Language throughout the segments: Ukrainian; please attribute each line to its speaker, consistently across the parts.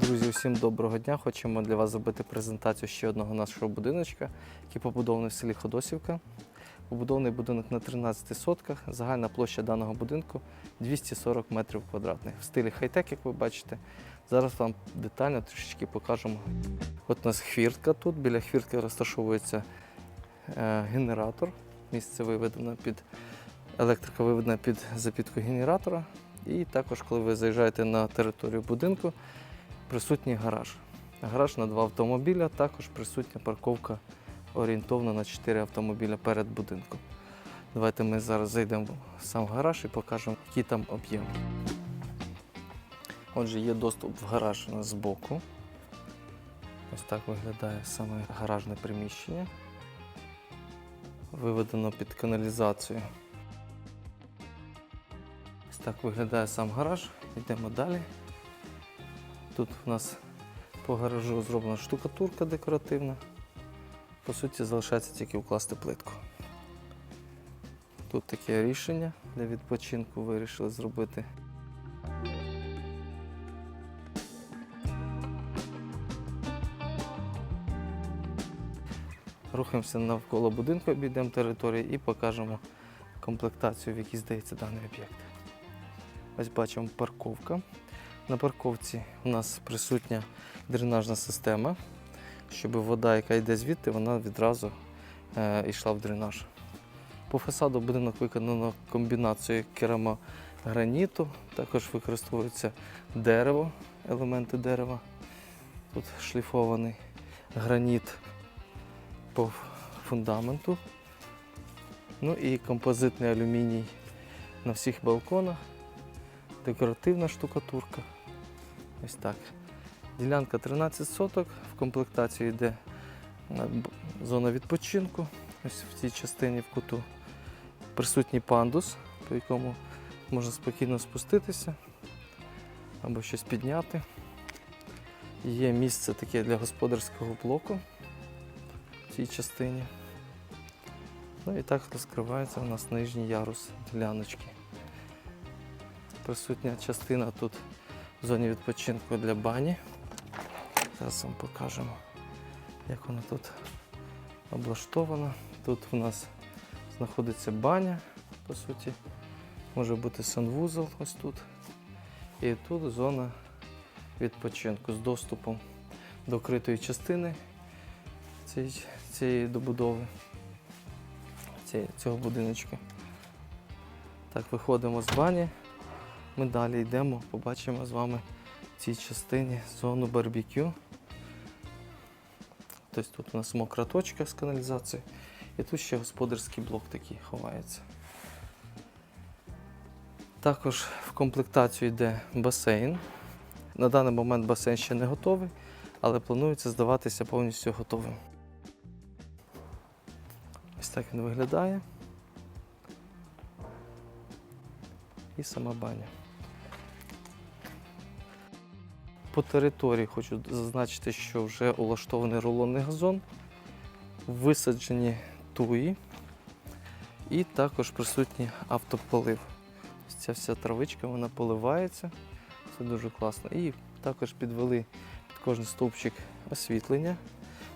Speaker 1: Друзі, усім доброго дня. Хочемо для вас зробити презентацію ще одного нашого будиночка, який побудований в селі Ходосівка. Побудований будинок на 13 сотках. Загальна площа даного будинку 240 метрів квадратних. В стилі хай-тек, як ви бачите. Зараз вам детально трішечки покажемо. От у нас хвіртка тут. Біля хвіртки розташовується е, генератор. Місце виведено під електрика виведена під запітку генератора. І також, коли ви заїжджаєте на територію будинку, присутній гараж. Гараж на два автомобіля, також присутня парковка орієнтовно на 4 автомобіля перед будинком. Давайте ми зараз зайдемо в сам гараж і покажемо, який там об'єм. Отже, є доступ в гараж у нас збоку. Ось так виглядає саме гаражне приміщення. Виведено під каналізацію. Ось так виглядає сам гараж. Йдемо далі. Тут у нас по гаражу зроблена штукатурка декоративна. По суті, залишається тільки укласти плитку. Тут таке рішення для відпочинку вирішили зробити. Рухаємося навколо будинку, обійдемо територію і покажемо комплектацію, в якій здається даний об'єкт. Ось бачимо парковка. На парковці у нас присутня дренажна система, щоб вода, яка йде звідти, вона відразу е, йшла в дренаж. По фасаду будинок виконано комбінацією керамограніту, також використовується дерево, елементи дерева. Тут шліфований граніт по фундаменту. Ну і композитний алюміній на всіх балконах декоративна штукатурка. Ось так. Ділянка 13 соток, в комплектації йде е, зона відпочинку. Ось в цій частині в куту присутній пандус, по якому можна спокійно спуститися або щось підняти. Є місце таке для господарського блоку в цій частині. Ну і так розкривається у нас нижній ярус діляночки присутня частина тут в зоні відпочинку для бані. Зараз вам покажемо, як вона тут облаштована. Тут у нас знаходиться баня, по суті. Може бути санвузол ось тут. І тут зона відпочинку з доступом до критої частини цієї, цієї добудови, цієї, цього будиночка. Так, виходимо з бані. Ми далі йдемо, побачимо з вами в цій частині зону барбекю. Тобто тут у нас мокра точка з каналізацією. І тут ще господарський блок такий ховається. Також в комплектацію йде басейн. На даний момент басейн ще не готовий, але планується здаватися повністю готовим. Ось так він виглядає. І сама баня. По території хочу зазначити, що вже улаштований рулонний газон, висаджені туї і також присутній автополив. Ця вся травичка вона поливається, це дуже класно. І також підвели під кожен стовпчик освітлення.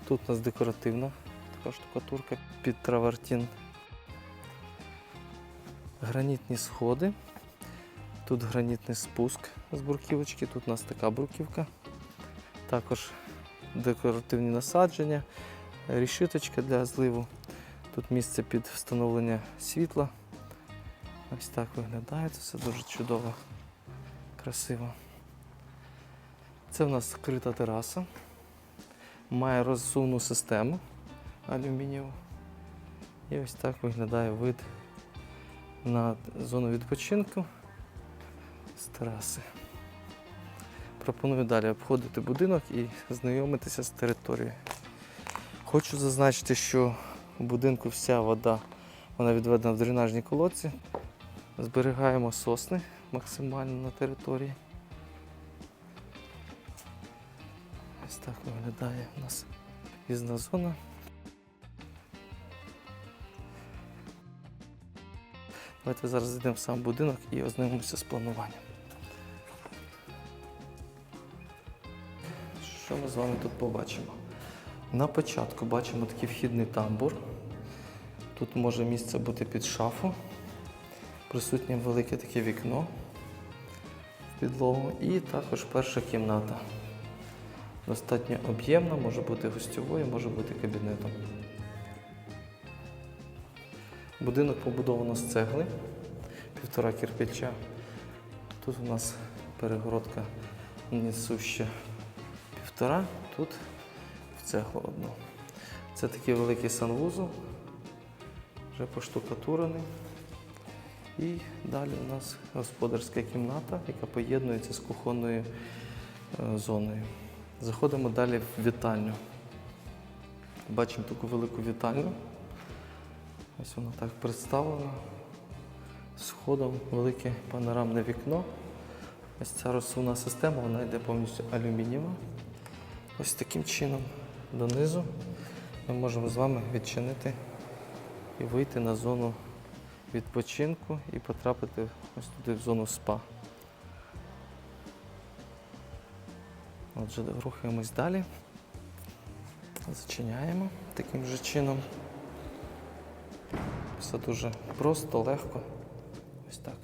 Speaker 1: Тут у нас декоративна така штукатурка під травертін. Гранітні сходи. Тут гранітний спуск з бруківочки, тут у нас така бруківка. Також декоративні насадження, рішиточка для зливу. Тут місце під встановлення світла. Ось так виглядає, це все дуже чудово, красиво. Це в нас скрита тераса. Має розсувну систему алюмінієву. І ось так виглядає вид на зону відпочинку тераси. Пропоную далі обходити будинок і знайомитися з територією. Хочу зазначити, що у будинку вся вода вона відведена в дренажні колодці. Зберігаємо сосни максимально на території. Ось так виглядає у нас в'їзна зона. Давайте зараз зайдемо в сам будинок і ознайомимося з плануванням. Ми з вами тут побачимо? На початку бачимо такий вхідний тамбур. Тут може місце бути під шафу. Присутнє велике таке вікно в підлогу. І також перша кімната. Достатньо об'ємна, може бути гостьовою, може бути кабінетом. Будинок побудовано з цегли, півтора кирпича. Тут у нас перегородка несуща півтора, тут в цеглу одну. Це такий великий санвузол, вже поштукатурений. І далі у нас господарська кімната, яка поєднується з кухонною е, зоною. Заходимо далі в вітальню. Бачимо таку велику вітальню. Ось вона так представлена. Сходом велике панорамне вікно. Ось ця розсувна система, вона йде повністю алюмінієва. Ось таким чином донизу ми можемо з вами відчинити і вийти на зону відпочинку і потрапити ось туди в зону спа. Отже, рухаємось далі. Зачиняємо таким же чином. Все дуже просто, легко. Ось так.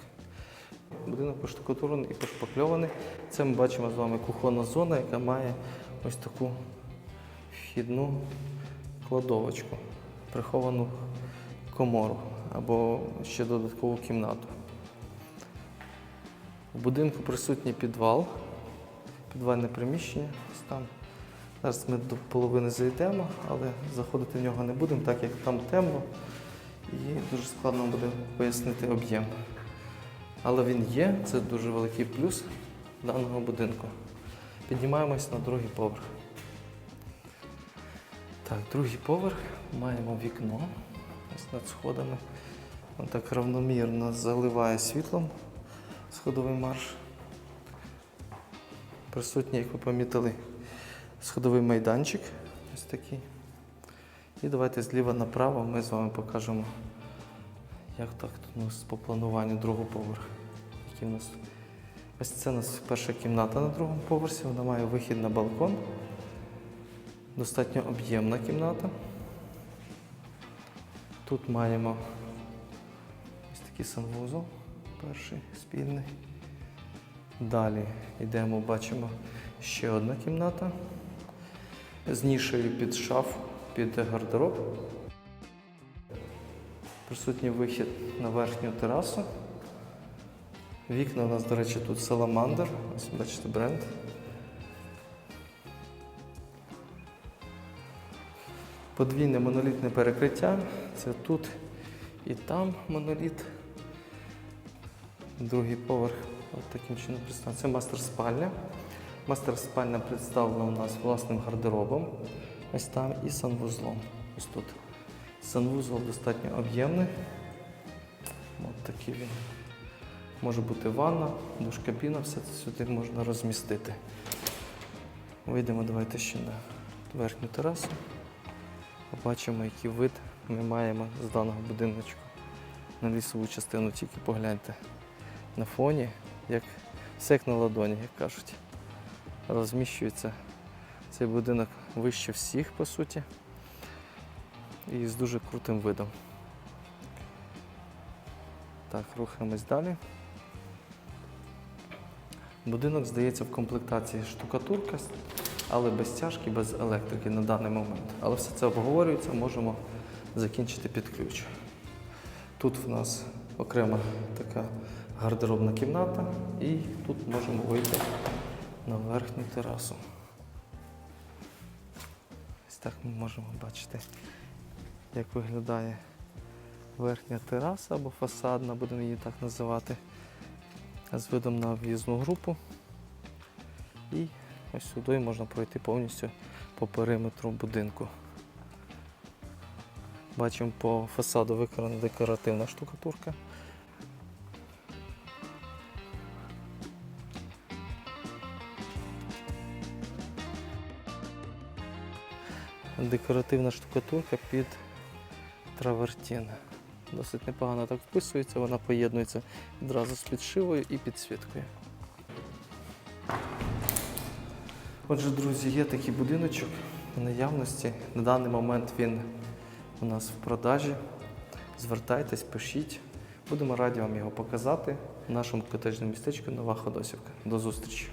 Speaker 1: Будинок поштукатурений і пошпакльований. Це ми бачимо з вами кухонна зона, яка має ось таку вхідну кладовочку, приховану комору або ще додаткову кімнату. У будинку присутній підвал, підвальне приміщення. Ось там. Зараз ми до половини зайдемо, але заходити в нього не будемо, так як там темно і дуже складно буде пояснити об'єм. Але він є, це дуже великий плюс даного будинку. Піднімаємось на другий поверх. Так, другий поверх маємо вікно ось над сходами. Воно так равномірно заливає світлом сходовий марш. Присутній, як ви помітили, сходовий майданчик. Ось такий. І давайте зліва направо ми з вами покажемо, як так тут у нас по плануванню другого поверху. Який у нас... Ось це у нас перша кімната на другому поверсі, вона має вихід на балкон. Достатньо об'ємна кімната. Тут маємо ось такий санвузол, перший спільний. Далі йдемо, бачимо ще одна кімната з нішею під шаф, під гардероб. Присутній вихід на верхню терасу. Вікна у нас, до речі, тут саламандр. Ось бачите бренд. Подвійне монолітне перекриття. Це тут і там моноліт. Другий поверх. От таким чином представлено. Це мастер спальня. Мастер спальня представлена у нас власним гардеробом. Ось там і санвузлом. Ось тут. Санвузол достатньо об'ємний. От такий він. Може бути ванна, душ-кабіна, все це сюди можна розмістити. Вийдемо давайте ще на верхню терасу. Побачимо, який вид ми маємо з даного будиночку на лісову частину. Тільки погляньте на фоні, як все як на ладоні, як кажуть. Розміщується цей будинок вище всіх, по суті, і з дуже крутим видом. Так, рухаємось далі. Будинок здається в комплектації штукатурка, але без тяжки, без електрики на даний момент. Але все це обговорюється, можемо закінчити під ключ. Тут в нас окрема така гардеробна кімната, і тут можемо вийти на верхню терасу. Ось так ми можемо бачити, як виглядає верхня тераса або фасадна, будемо її так називати, з видом на в'їзну групу. І ось сюди можна пройти повністю по периметру будинку. Бачимо по фасаду виконана декоративна штукатурка. Декоративна штукатурка під травертін. Досить непогано так вписується, вона поєднується відразу з підшивою і підсвіткою. Отже, друзі, є такий будиночок в наявності. На даний момент він у нас в продажі. Звертайтесь, пишіть. Будемо раді вам його показати в нашому котеджному містечку Нова Ходосівка. До зустрічі!